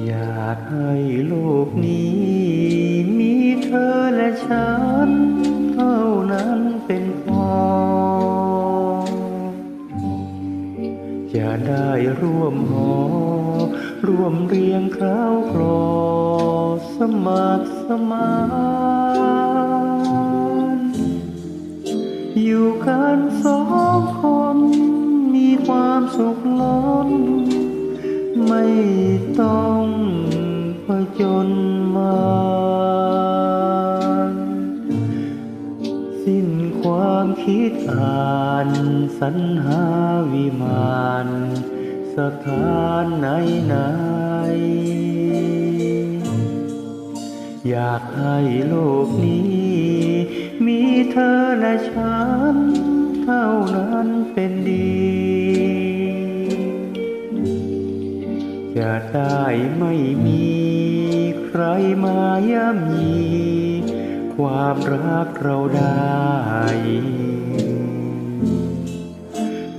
อยากให้โลกนี้ มีเธอและฉัน เท่านั้นเป็นพอจะได้ร่วมหอ ร่วมเรียงคราวครอ สมัครสมานอยู่กันสองคน มีความสุขล้น ไม่ต้องผจญมานสิ้นความคิดอ่านสรรหาวิมานสถานไหนไหน อยากให้โลกนี้ มีเธอและฉัน เท่านั้นเป็นดี ได้ไม่มีใครมาย่ำยี ความรักเราได้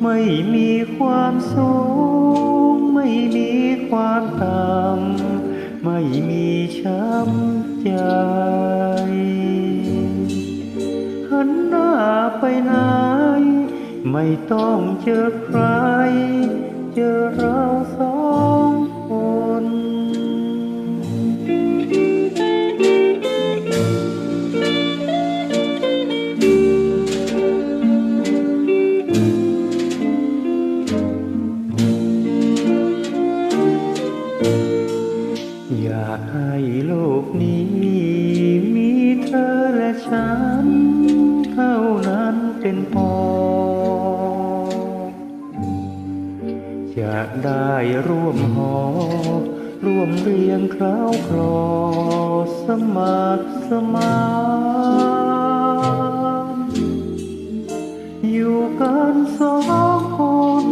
ไม่มีความสูง ไม่มีความต่ำไม่มีช้ำใจ หันหน้าไปไหน ไม่ต้องเจอใคร เจอเรา กนี้มีเธอและฉัน เท่านั้นเป็นพอ จะได้ร่วมหอ ร่วมเรียงคราวครอ สมัครสมานอยู่กันสองคน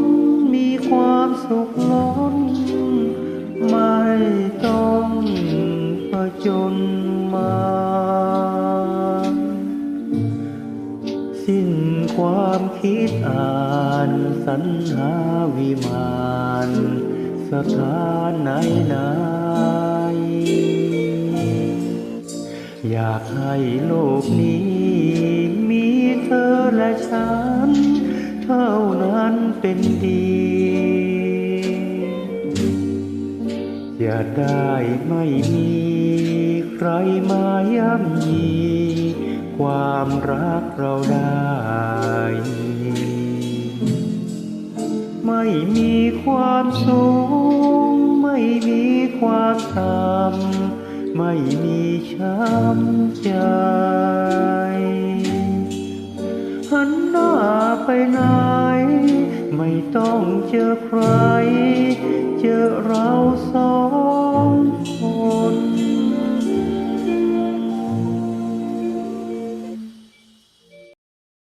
มีความสุขล้น จญมา สิ้นความคิดอ่านสรรหาวิมานสถานไหนไหนอยากให้โลกนี้มีเธอและฉัน เท่านั้นเป็นดีจะได้ไม่มี ใครมาย่ำยี ความรักเราได้ ไม่มีความสูง ไม่มีความต่ำไม่มีช้ำใจหันหน้าไปไหน ไม่ต้องเจอใคร เจอเราสอง